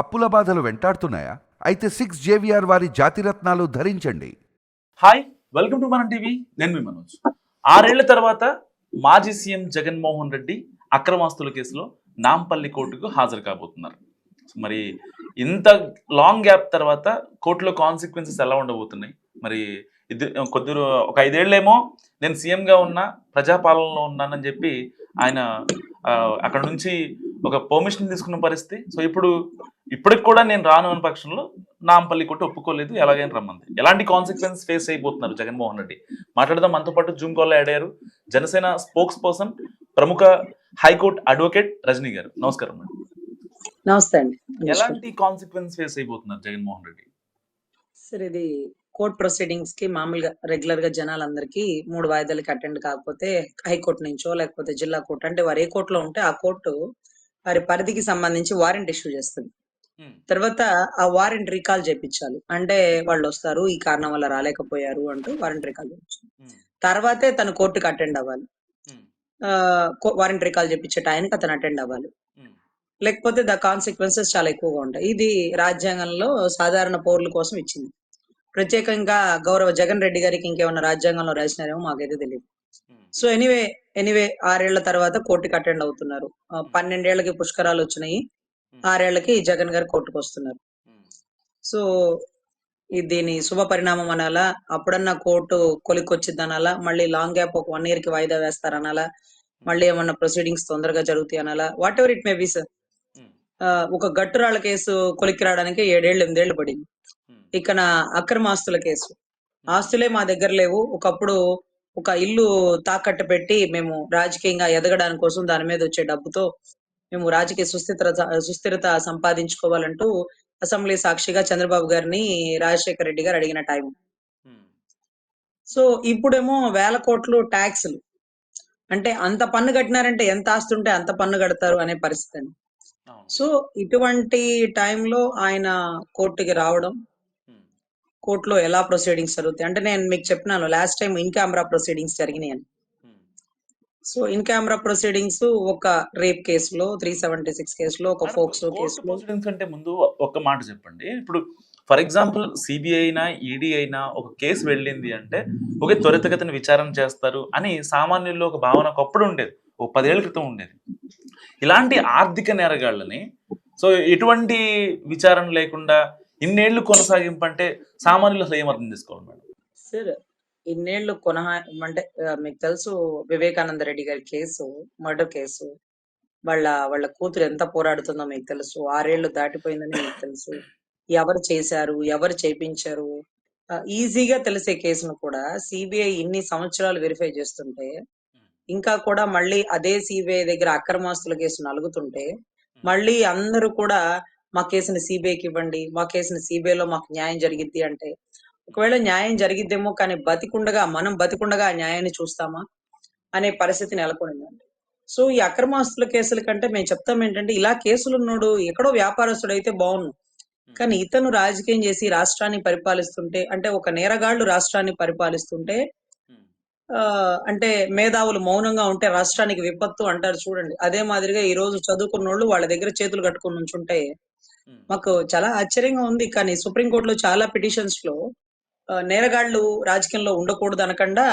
అప్పుల బాధలు వెంటాడుతున్నాయా? అయితే సిక్స్ జేవిఆర్ వారి జాతిరత్నాలు ధరించండి. హాయ్ వెల్కమ్ టు మన టీవీ. నేను మీ మనోజ్. ఆరేళ్ళ తర్వాత మాజీ సీఎం జగన్మోహన్ రెడ్డి అక్రమాస్తుల కేసులో నాంపల్లి కోర్టుకు హాజరు కాబోతున్నారు. మరి ఇంత లాంగ్ గ్యాప్ తర్వాత కోర్టులో కాన్సిక్వెన్సెస్ ఎలా ఉండబోతున్నాయి? మరి ఇది కొద్ది ఒక ఐదేళ్ళేమో నేను సీఎంగా ఉన్నా ప్రజాపాలనలో ఉన్నానని చెప్పి ఆయన అక్కడ నుంచి ఒక పర్మిషన్ తీసుకున్న పరిస్థితి. సో ఇప్పుడు ఇప్పటికి కూడా నేను రాను అనే పక్షంలో నాంపల్లి కొట్టి ఒప్పుకోలేదు ఎలాగైనా రమ్మంది. ఎలాంటి కాన్సిక్వెన్స్ ఫేస్ అయిపోతున్నారు జగన్మోహన్ రెడ్డి? మాట్లాడదాం మనతో పాటు జూమ్ కాల్ యాడ్ అయ్యారు జనసేన స్పోక్స్ పర్సన్ ప్రముఖ హైకోర్టు అడ్వకేట్ రజనీ గారు. నమస్కారం మేడం. నమస్తే అండి. ఎలాంటి కాన్సిక్వెన్స్ ఫేస్ అయిపోతున్నారు జగన్మోహన్ రెడ్డి? సార్ ఇది కోర్ట్ ప్రొసీడింగ్స్కి మామూలుగా రెగ్యులర్గా జనాలందరికీ మూడు వాయిదాలకి అటెండ్ కాకపోతే హైకోర్టు నుంచో లేకపోతే జిల్లా కోర్టు అంటే వారు ఏ కోర్టులో ఉంటే ఆ కోర్టు వారి పరిధికి సంబంధించి వారెంట్ ఇష్యూ చేస్తుంది Hmm. తర్వాత ఆ వారెంట్ రీకాల్ చేపించాలి అంటే వాళ్ళు వస్తారు ఈ కారణం వల్ల రాలేకపోయారు అంటూ వారెంట్ రీకాల్ చేయించాలి. తర్వాతే తను కోర్టుకి అటెండ్ అవ్వాలి. వారెంట్ రీకాల్ చేపించే టైంకి అతను అటెండ్ అవ్వాలి Hmm. లేకపోతే ద కాన్సిక్వెన్సెస్ చాలా ఎక్కువగా ఉంటాయి ఇది రాజ్యాంగంలో సాధారణ పౌరుల కోసం ఇచ్చింది ప్రత్యేకంగా గౌరవ జగన్ రెడ్డి గారికి ఇంకేమన్నా రాజ్యాంగంలో రాసినారేమో మాకైతే తెలియదు. సో ఎనీవే ఎనీవే ఆరేళ్ళ తర్వాత కోర్టుకి అటెండ్ అవుతున్నారు. పన్నెండేళ్ళకి పుష్కరాలు వచ్చినాయి. ఆరేళ్ళకి జగన్ గారు కోర్టుకు వస్తున్నారు. సో దీని శుభ పరిణామం అనాలా? అప్పుడన్నా కోర్టు కొలిక్కొచ్చిద్ది అనాలా మళ్ళీ లాంగ్ గ్యాప్ ఒక వన్ ఇయర్కి వాయిదా వేస్తారనాలా? మళ్ళీ ఏమన్నా ప్రొసీడింగ్స్ తొందరగా జరుగుతాయి అనాలా? Whatever it may be sir. ఒక గట్టురాళ్ళ కేసు కొలిక్కి రావడానికి ఏడేళ్ళు ఎనిమిదేళ్ళు పడింది. ఇక్కడ అక్రమ ఆస్తుల కేసు. ఆస్తులే మా దగ్గర లేవు. ఒకప్పుడు ఒక ఇల్లు తాకట్టు పెట్టి మేము రాజకీయంగా ఎదగడాని కోసం దాని మీద వచ్చే డబ్బుతో మేము రాజకీయ సుస్థిరత సుస్థిరత సంపాదించుకోవాలంటూ అసెంబ్లీ సాక్షిగా చంద్రబాబు గారిని రాజశేఖర రెడ్డి గారు అడిగిన టైం. సో ఇప్పుడేమో వేల కోట్లు ట్యాక్స్లు అంటే అంత పన్ను కట్టినారంటే ఎంత ఆస్తి ఉంటే అంత పన్ను కడతారు అనే పరిస్థితి. సో ఇటువంటి టైంలో ఆయన కోర్టుకి రావడం. కోర్టులో ఎలా ప్రొసీడింగ్స్ జరుగుతాయి? అంటే నేను మీకు చెప్పినాను last time in camera proceedings జరిగినాయి అని. సో ఇన్ కెమెరా ప్రొసీడింగ్స్ ఒక రేప్ కేసులో త్రీ సెవెంటీ సిక్స్ కేసులో ఒక ఫోక్సో కేసులో కంటే ముందు ఒక్క మాట చెప్పండి. ఇప్పుడు ఫర్ ఎగ్జాంపుల్ సిబిఐ అయినా ఈడీ అయినా ఒక కేసు వెళ్ళింది అంటే ఒకే త్వరితగతిన విచారణ చేస్తారు అని సామాన్యుల్లో ఒక భావన ఒకప్పుడు ఉండేది. ఒక పదేళ్ళ క్రితం ఉండేది. ఇలాంటి ఆర్థిక నేరగాళ్ళని సో ఎటువంటి విచారణ లేకుండా ఇన్నేళ్ళు కొనసాగింపు అంటే సామాన్యులు అసలు ఏం అర్థం చేసుకోవాలి మేడం? సార్ ఇన్నేళ్ళు కొనహా అంటే మీకు తెలుసు వివేకానంద రెడ్డి గారి కేసు మర్డర్ కేసు. వాళ్ళ వాళ్ళ కూతురు ఎంత పోరాడుతుందో మీకు తెలుసు. ఆరేళ్ళు దాటిపోయిందని మీకు తెలుసు. ఎవరు చేశారు? ఎవరు చేపించారు? ఈజీగా తెలిసే కేసును కూడా సిబిఐ ఇన్ని సంవత్సరాలు వెరిఫై చేస్తుంటే ఇంకా కూడా మళ్ళీ అదే సిబిఐ దగ్గర అక్రమాస్తుల కేసు నలుగుతుంటే మళ్ళీ అందరూ కూడా మా కేసుని సిబిఐకి ఇవ్వండి మా కేసుని సిబిఐ లో మాకు న్యాయం జరిగిద్ది అంటే ఒకవేళ న్యాయం జరిగిద్దేమో కానీ బతికుండగా మనం బతికుండగా ఆ న్యాయాన్ని చూస్తామా అనే పరిస్థితి నెలకొనిందండి సో ఈ అక్రమాస్తుల కేసుల కంటే మేము చెప్తాం ఏంటంటే ఇలా కేసులు ఉన్నాడు ఎక్కడో వ్యాపారస్తుడు అయితే బాగుండు కానీ ఇతను రాజకీయం చేసి రాష్ట్రాన్ని పరిపాలిస్తుంటే అంటే ఒక నేరగాళ్ళు రాష్ట్రాన్ని పరిపాలిస్తుంటే. ఆ అంటే మేధావులు మౌనంగా ఉంటే రాష్ట్రానికి విపత్తు అంటారు చూడండి అదే మాదిరిగా ఈ రోజు చదువుకున్నోళ్ళు వాళ్ళ దగ్గర చేతులు కట్టుకుని Hmm. Hmm. మాకు చాలా ఆశ్చర్యంగా ఉంది. కానీ సుప్రీంకోర్టులో చాలా పిటిషన్స్లో నేరగాళ్ళు రాజకీయంలో ఉండకూడదు అనకుండా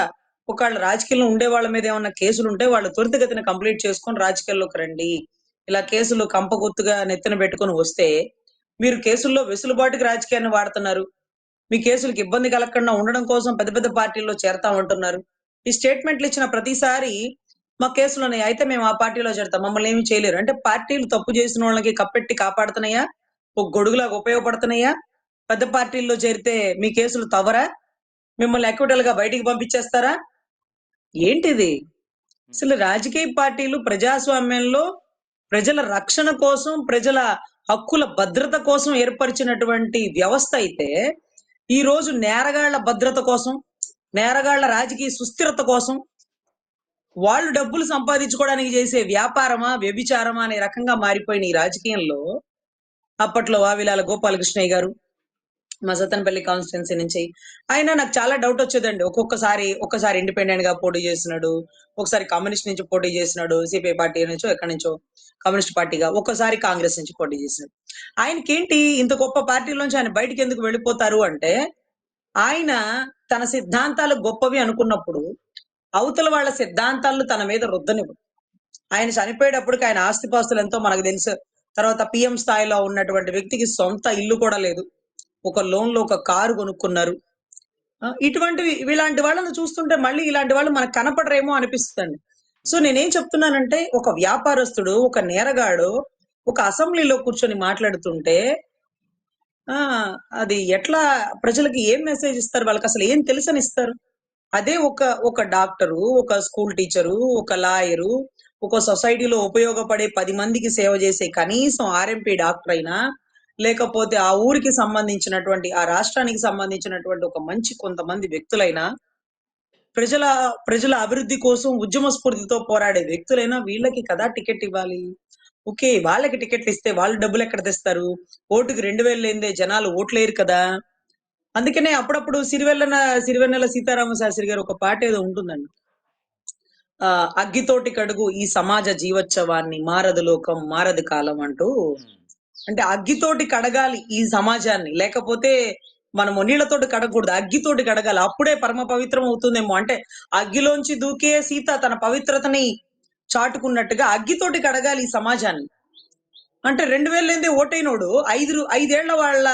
ఒకవేళ రాజకీయంలో ఉండే వాళ్ళ మీద ఏమైనా కేసులు ఉంటే వాళ్ళు త్వరితగతిన కంప్లీట్ చేసుకొని రాజకీయాల్లోకి రండి. ఇలా కేసులు కంపగుత్తుగా నెత్తిన పెట్టుకొని వస్తే మీరు కేసుల్లో వెసులుబాటుకి రాజకీయాన్ని వాడుతున్నారు. మీ కేసులకు ఇబ్బంది కలగకుండా ఉండడం కోసం పెద్ద పెద్ద పార్టీల్లో చేరతామంటున్నారు. ఈ స్టేట్మెంట్లు ఇచ్చిన ప్రతిసారి మా కేసులు ఉన్నాయి. అయితే మేము ఆ పార్టీలో చేరతాం. మమ్మల్ని ఏమి చేయలేరు. అంటే పార్టీలు తప్పు చేసిన వాళ్ళకి కప్పెట్టి కాపాడుతున్నాయా? ఒక గొడుగులాగా ఉపయోగపడుతున్నాయా? పెద్ద పార్టీల్లో చేరితే మీ కేసులు తవరా మిమ్మల్ని ఎక్విటల్గా బయటికి పంపించేస్తారా? ఏంటిది? అసలు రాజకీయ పార్టీలు ప్రజాస్వామ్యంలో ప్రజల రక్షణ కోసం ప్రజల హక్కుల భద్రత కోసం ఏర్పరిచినటువంటి వ్యవస్థ అయితే ఈ రోజు నేరగాళ్ళ భద్రత కోసం నేరగాళ్ళ రాజకీయ సుస్థిరత కోసం వాళ్ళు డబ్బులు సంపాదించుకోవడానికి చేసే వ్యాపారమా వ్యభిచారమా అనే రకంగా మారిపోయిన ఈ రాజకీయంలో అప్పట్లో వావిలాల గోపాలకృష్ణయ్య గారు మా సతన్పల్లి కాన్స్టిట్యున్సీ నుంచి. ఆయన నాకు చాలా డౌట్ వచ్చేదండి. ఒక్కొక్కసారి ఒక్కసారి ఇండిపెండెంట్గా పోటీ చేసినాడు. ఒకసారి కమ్యూనిస్ట్ నుంచి పోటీ చేసినాడు. సిపిఐ పార్టీ నుంచో ఎక్కడి నుంచో కమ్యూనిస్ట్ పార్టీగా ఒక్కసారి కాంగ్రెస్ నుంచి పోటీ చేసినాడు. ఆయనకి ఏంటి ఇంత గొప్ప పార్టీలోంచి ఆయన బయటికి ఎందుకు వెళ్ళిపోతారు అంటే ఆయన తన సిద్ధాంతాలు గొప్పవి అనుకున్నప్పుడు అవతల వాళ్ళ సిద్ధాంతాలను తన మీద రుద్దనివ్వడు. ఆయన చనిపోయేటప్పటికి ఆయన ఆస్తిపాస్తులు ఎంతో మనకు తెలుసు. తర్వాత పిఎం స్థాయిలో ఉన్నటువంటి వ్యక్తికి సొంత ఇల్లు కూడా లేదు. ఒక లోన్లో ఒక కారు కొనుక్కున్నారు. ఇటువంటివి ఇలాంటి వాళ్ళని చూస్తుంటే మళ్ళీ ఇలాంటి వాళ్ళు మనకు కనపడరేమో అనిపిస్తుందండి. సో నేనేం చెప్తున్నానంటే ఒక వ్యాపారస్తుడు ఒక నేరగాడు ఒక అసెంబ్లీలో కూర్చొని మాట్లాడుతుంటే ఆ అది ఎట్లా ప్రజలకు ఏం మెసేజ్ ఇస్తారు? వాళ్ళకి అసలు ఏం తెలుసని ఇస్తారు అదే ఒక ఒక డాక్టరు ఒక స్కూల్ టీచరు ఒక లాయరు ఒక సొసైటీలో ఉపయోగపడే పది మందికి సేవ చేసే కనీసం ఆర్ఎంపీ డాక్టర్ అయినా లేకపోతే ఆ ఊరికి సంబంధించినటువంటి ఆ రాష్ట్రానికి సంబంధించినటువంటి ఒక మంచి కొంతమంది వ్యక్తులైనా ప్రజల ప్రజల అభివృద్ధి కోసం ఉద్యమ స్ఫూర్తితో పోరాడే వ్యక్తులైనా వీళ్ళకి కదా టికెట్ ఇవ్వాలి? ఓకే వాళ్ళకి టికెట్లు ఇస్తే వాళ్ళు డబ్బులు ఎక్కడ తెస్తారు? ఓటుకి రెండు వేలు లేదే జనాలు ఓట్లేరు కదా? అందుకనే అప్పుడప్పుడు సిరివెల్లన సిరివెన్నెల సీతారామ శాస్త్రి గారు ఒక పాట ఏదో ఉంటుందండి. అగ్గితోటి కడుగు ఈ సమాజ జీవోత్సవాన్ని మారదు లోకం మారదు కాలం అంటూ అంటే అగ్గితోటి కడగాలి ఈ సమాజాన్ని. లేకపోతే మనము నీళ్ళతోటి కడగకూడదు. అగ్గితోటి కడగాలి. అప్పుడే పరమ పవిత్రం అవుతుందేమో. అంటే అగ్గిలోంచి దూకే సీత తన పవిత్రతని చాటుకున్నట్టుగా అగ్గితోటి కడగాలి ఈ సమాజాన్ని. అంటే రెండు వేల లేదే ఓటైనోడు ఐదు ఐదేళ్ళ వాళ్ళ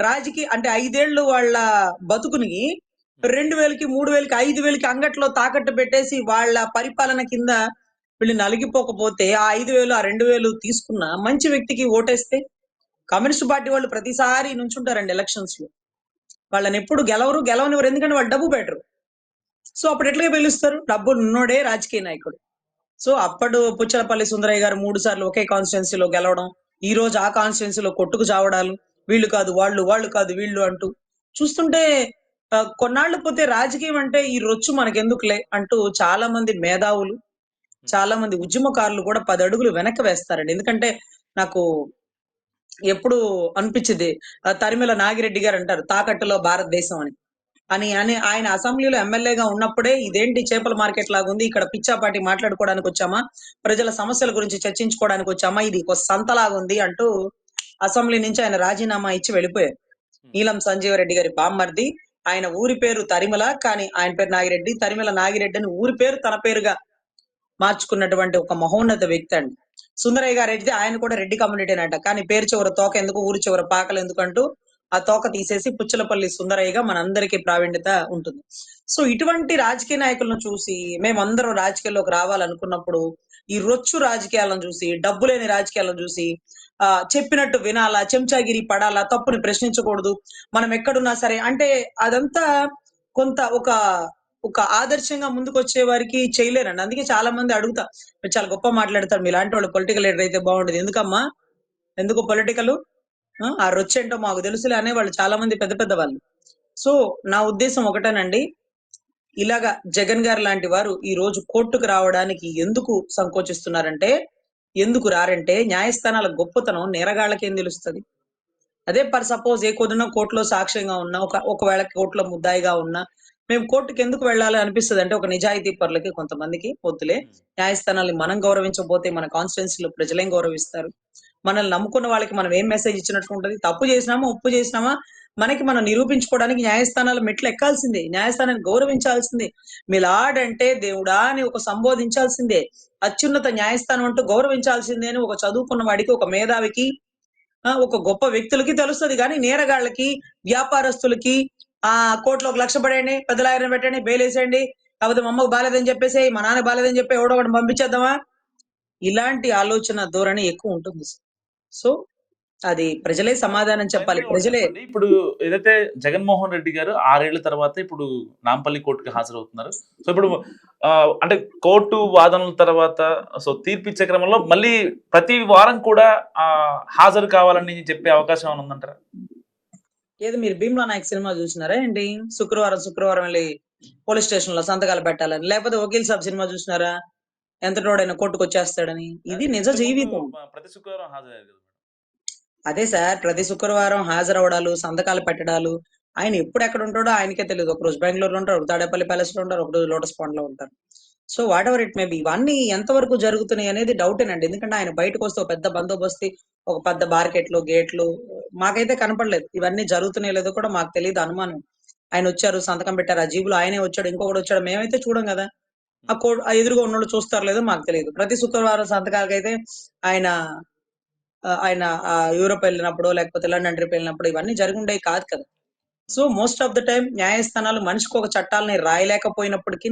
రాజకీయ అంటే ఐదేళ్ళు వాళ్ళ బతుకుని రెండు వేలకి మూడు వేలకి ఐదు వేలకి అంగట్లో తాకట్టు పెట్టేసి వాళ్ళ పరిపాలన కింద వీళ్ళు నలిగిపోకపోతే ఆ ఐదు వేలు ఆ రెండు వేలు తీసుకున్న మంచి వ్యక్తికి ఓటేస్తే కమ్యూనిస్ట్ పార్టీ వాళ్ళు ప్రతిసారి నుంచుంటారండి ఎలక్షన్స్లో. వాళ్ళని ఎప్పుడు గెలవరు గెలవనివ్వరు. ఎందుకంటే వాళ్ళు డబ్బు పెట్టరు. సో అప్పుడు ఎట్లా పిలుస్తారు డబ్బులు ఉన్నోడే రాజకీయ నాయకుడు. సో అప్పుడు పుచ్చలపల్లి సుందరయ్య గారు మూడు సార్లు ఒకే కాన్స్టిట్యున్సీలో గెలవడం ఈ రోజు ఆ కాన్స్టిట్యున్సీలో కొట్టుకు చావడాలు వీళ్ళు కాదు వాళ్ళు వాళ్ళు కాదు వీళ్ళు అంటూ చూస్తుంటే కొన్నాళ్ళు పోతే రాజకీయం అంటే ఈ రొచ్చు మనకెందుకులే అంటూ చాలా మంది మేధావులు చాలా మంది ఉద్యమకారులు కూడా పది అడుగులు వెనక్కి వేస్తారండి. ఎందుకంటే నాకు ఎప్పుడు అనిపించింది తరిమెల నాగిరెడ్డి గారు అంటారు తాకట్టులో భారతదేశం అని. అని అని ఆయన అసెంబ్లీలో ఎమ్మెల్యేగా ఉన్నప్పుడే ఇదేంటి చేపల మార్కెట్ లాగా ఉంది ఇక్కడ పిచ్చాపాటి మాట్లాడుకోవడానికి వచ్చామా ప్రజల సమస్యల గురించి చర్చించుకోవడానికి వచ్చామా ఇది ఒక సంతలాగా ఉంది అంటూ అసెంబ్లీ నుంచి ఆయన రాజీనామా ఇచ్చి వెళ్ళిపోయారు. నీలం సంజీవ రెడ్డి గారి బామ్మర్ది ఆయన ఊరి పేరు తరిమల కానీ ఆయన పేరు నాగిరెడ్డి. తరిమల నాగిరెడ్డి అని ఊరి పేరు తన పేరుగా మార్చుకున్నటువంటి ఒక మహోన్నత వ్యక్తి అండి. సుందరయ్య గారు అయితే ఆయన కూడా రెడ్డి కమ్యూనిటీ అంట. కానీ పేరు చివర తోక ఎందుకు ఊరి చివర పాకలు ఎందుకంటూ ఆ తోక తీసేసి పుచ్చలపల్లి సుందరయ్యగా మనందరికీ ప్రావీణ్యత ఉంటుంది. సో ఇటువంటి రాజకీయ నాయకులను చూసి మేమందరం రాజకీయాల్లోకి రావాలనుకున్నప్పుడు ఈ రొచ్చు రాజకీయాలను చూసి డబ్బు లేని రాజకీయాలను చూసి చెప్పినట్టు వినాలా చెంచాగిరి పడాలా తప్పుని ప్రశ్నించకూడదు. మనం ఎక్కడున్నా సరే అంటే అదంతా కొంత ఒక ఒక ఆదర్శంగా ముందుకు వచ్చే వారికి చేయలేరండి. అందుకే చాలా మంది అడుగుతా మీరు చాలా గొప్ప మాట్లాడతారు మీలాంటి వాళ్ళు పొలిటికల్ లీడర్ అయితే బాగుంటుంది ఎందుకమ్మా? ఎందుకు పొలిటికల్ ఆ రొచ్చేంటో మాకు తెలుసులే అనే వాళ్ళు చాలా మంది పెద్ద పెద్ద వాళ్ళు. సో నా ఉద్దేశం ఒకటేనండి. ఇలాగా జగన్ గారు లాంటి వారు ఈ రోజు కోర్టుకు రావడానికి ఎందుకు సంకోచిస్తున్నారంటే ఎందుకు రారంటే న్యాయస్థానాల గొప్పతనం నేరగాళ్ళకేం తెలుస్తుంది? అదే పర్ సపోజ్ ఏ కొద్దిన కోర్టులో సాక్ష్యంగా ఉన్నా ఒక ఒకవేళ కోర్టులో ముద్దాయిగా ఉన్నా మేము కోర్టుకి ఎందుకు వెళ్ళాలి అనిపిస్తుంది అంటే ఒక నిజాయితీ పరులకి కొంతమందికి వద్దులే న్యాయస్థానాన్ని మనం గౌరవించకపోతే మన కాన్స్టిట్యున్సీలో ప్రజలేం గౌరవిస్తారు? మనల్ని నమ్ముకున్న వాళ్ళకి మనం ఏం మెసేజ్ ఇచ్చినట్టు ఉంటది? తప్పు చేసినామా ఉప్పు చేసినామా? మనకి మనం నిరూపించుకోవడానికి న్యాయస్థానాల మెట్లు ఎక్కాల్సిందే న్యాయస్థానాన్ని గౌరవించాల్సిందే. మిలాడ్ అంటే దేవుడా అని ఒక సంబోధించాల్సిందే. అత్యున్నత న్యాయస్థానం అంటూ గౌరవించాల్సిందే అని ఒక చదువుకున్న వాడికి ఒక మేధావికి ఒక గొప్ప వ్యక్తులకి తెలుస్తుంది. కానీ నేరగాళ్ళకి వ్యాపారస్తులకి ఆ కోట్లో ఒక లక్ష పడేయండి పెద్దలాయన పెట్టండి బెయిల్ కాకపోతే మా అమ్మకు బాలేదని చెప్పేసి మా నాన్న బాలేదని చెప్పి ఎవడో ఒకటి పంపించేద్దామా? ఇలాంటి ఆలోచన ధోరణి ఎక్కువ ఉంటుంది. సో అది ప్రజలే సమాధానం చెప్పాలి. ప్రజలే. ఇప్పుడు ఏదైతే జగన్మోహన్ రెడ్డి గారు ఆరేళ్ళ తర్వాత ఇప్పుడు నాంపల్లి కోర్టుకి హాజరవుతున్నారు. సో ఇప్పుడు అంటే కోర్టు వాదనల తర్వాత సో తీర్పు ఇచ్చే క్రమంలో మళ్ళీ ప్రతి వారం కూడా హాజరు కావాలని చెప్పే అవకాశం ఏమైనా ఉందంటారా? ఏది మీరు భీమ్లా నాయక్ సినిమా చూసినారా ఏంటి? శుక్రవారం శుక్రవారం వెళ్ళి పోలీస్ స్టేషన్లో సంతకాలు పెట్టాలని లేకపోతే వకీల్ సాబ్ సినిమా చూసినారా? ఎంత తోడైనా కోర్టుకు వచ్చేస్తాడని ఇది నిజ జీవితం. ప్రతి శుక్రవారం హాజరయ్యారు. అదే సార్ ప్రతి శుక్రవారం హాజరవడాలు సంతకాలు పెట్టడాలు. ఆయన ఎప్పుడు ఎక్కడ ఉంటాడో ఆయనకే తెలియదు ఒక రోజు బెంగళూరులో ఉంటారు ఒక తాడేపల్లి ప్యాలెస్లో ఉంటారు ఒక రోజు లోటస్ పాండ్లో ఉంటారు. So whatever it may be ఇవన్నీ ఎంతవరకు జరుగుతున్నాయి అనేది డౌటేనండి ఎందుకంటే ఆయన బయటకు వస్తే ఒక పెద్ద బందోబస్తు ఒక పెద్ద బార్కెట్లు గేట్లు మాకైతే కనపడలేదు. ఇవన్నీ జరుగుతున్నాయి లేదో కూడా మాకు తెలియదు అనుమానం. ఆయన వచ్చారు సంతకం పెట్టారు ఆ జీబులు ఆయనే వచ్చాడు ఇంకొకటి వచ్చాడు మేమైతే చూడం కదా. ఆ కో ఎదురుగా ఉన్నోళ్ళు చూస్తారు లేదో మాకు తెలియదు ప్రతి శుక్రవారం సంతకాలకైతే ఆయన ఆయన యూరోప్ వెళ్ళినప్పుడు లేకపోతే లండన్ ట్రిప్ వెళ్ళినప్పుడు ఇవన్నీ జరిగి కాదు కదా. So most of the time న్యాయస్థానాలు మనిషికి ఒక చట్టాలని రాయలేకపోయినప్పటికీ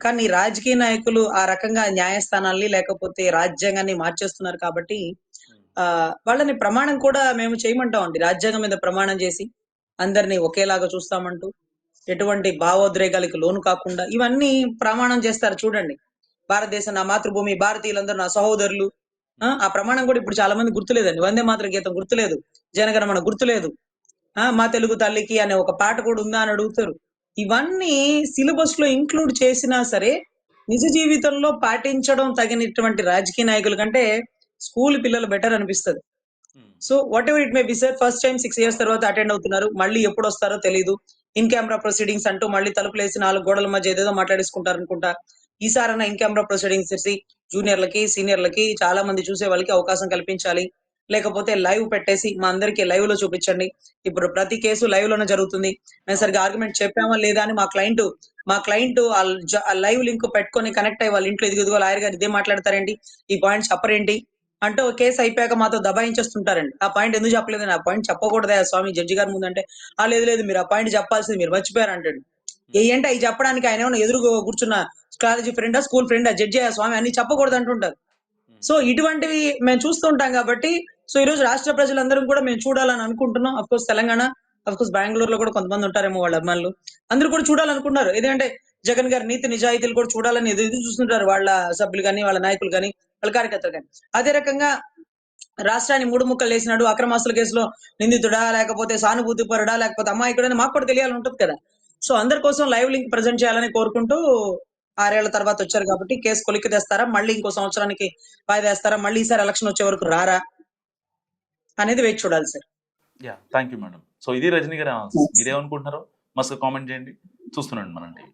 కానీ రాజకీయ నాయకులు ఆ రకంగా న్యాయస్థానాల్ని లేకపోతే రాజ్యాంగాన్ని మార్చేస్తున్నారు కాబట్టి ఆ వాళ్ళని ప్రమాణం కూడా మేము చేయమంటాం అండి. రాజ్యాంగం మీద ప్రమాణం చేసి అందరినీ ఒకేలాగా చూస్తామంటూ ఎటువంటి భావోద్రేగాలకు లోను కాకుండా ఇవన్నీ ప్రమాణం చేస్తారు. చూడండి భారతదేశం నా మాతృభూమి భారతీయులందరూ నా సహోదరులు ఆ, ఆ ప్రమాణం కూడా ఇప్పుడు చాలా మంది గుర్తులేదండి. వందే మాతృ గీతం గుర్తులేదు. జనగణమన గుర్తులేదు. ఆ మా తెలుగు తల్లికి అనే ఒక పాట కూడా ఉందా అని అడుగుతారు. ఇవన్నీ సిలబస్లో ఇంక్లూడ్ చేసినా సరే నిజ జీవితంలో పాటించడం తగినటువంటి రాజకీయ నాయకుల కంటే స్కూల్ పిల్లలు బెటర్ అనిపిస్తుంది. So whatever it may be sir first time six years తర్వాత అటెండ్ అవుతున్నారు. మళ్ళీ ఎప్పుడు వస్తారో తెలియదు ఇన్ కెమెరా ప్రొసీడింగ్స్ అంటూ మళ్ళీ తలుపులు వేసి నాలుగు గోడల మధ్య ఏదేదో మాట్లాడేసుకుంటారు అనుకుంటా ఈసారైనా ఇన్ కెమెరా ప్రొసీడింగ్స్ చేసి జూనియర్లకి సీనియర్లకి చాలా మంది చూసే వాళ్ళకి అవకాశం కల్పించాలి. లేకపోతే లైవ్ పెట్టేసి మా అందరికి లైవ్లో చూపించండి. ఇప్పుడు ప్రతి కేసు లైవ్లోనే జరుగుతుంది. మేము సరిగ్గా ఆర్గ్యుమెంట్ చెప్పామా లేదా అని మా క్లయింట్ మా క్లయింట్ ఆ లైవ్ లింక్ పెట్టుకొని కనెక్ట్ అయ్యి వాళ్ళ ఇంట్లో ఇదిగో లాయర్ గారు ఇదే మాట్లాడతారేంటి? ఈ పాయింట్ చెప్పరేంటి? అంటే కేసు అయిపోయాక మాతో దబాయించేస్తుంటారండి. ఆ పాయింట్ ఎందుకు చెప్పలేదు? ఆ పాయింట్ చెప్పకూడదా స్వామి. జడ్జి గారి ముందు అంటే ఆ లేదు లేదు మీరు ఆ పాయింట్ చెప్పాల్సింది మీరు మర్చిపోయారు అంటాడు ఏంటి అవి చెప్పడానికి ఆయన ఏమన్నా ఎదురు కూర్చున్న కాలేజీ ఫ్రెండా స్కూల్ ఫ్రెండా జడ్జి స్వామి అన్ని చెప్పకూడదు అంటుంటారు. సో ఇటువంటివి మేము చూస్తుంటాం కాబట్టి సో ఈ రోజు రాష్ట్ర ప్రజలందరం కూడా మేము చూడాలని అనుకుంటున్నాం. Of course Telangana of course బెంగళూరులో కూడా కొంతమంది ఉంటారేమో వాళ్ళ అభిమానులు. అందరూ కూడా చూడాలనుకున్నారు ఎందుకంటే జగన్ గారి నీతి నిజాయితీలు కూడా చూడాలని ఎదురు చూస్తుంటారు వాళ్ళ సభ్యులు కానీ వాళ్ళ నాయకులు కానీ వాళ్ళ కార్యకర్తలు కానీ. అదే రకంగా రాష్ట్రాన్ని మూడు ముక్కలు వేసినాడు అక్రమాస్తుల కేసులో నిందితుడా లేకపోతే సానుభూతి పరుడా లేకపోతే అమాయకుడని మాకు కూడా తెలియాలని ఉంటుంది కదా. సో అందరి కోసం లైవ్ లింక్ ప్రజెంట్ చేయాలని కోరుకుంటూ ఆరేళ్ళ తర్వాత వచ్చారు కాబట్టి కేసు కొలిక్కి తెస్తారా? మళ్ళీ ఇంకో సంవత్సరానికి వాయిదా వేస్తారా? మళ్ళీ ఈసారి ఎలక్షన్ వచ్చే వరకు రారా? అనేది వేచి చూడాలి sir. Yeah thank you madam. So ఇది రజనీ గారు మీరేమనుకుంటున్నారో మస్తు కామెంట్ చేయండి. చూస్తున్నాండి మనం టీవీ.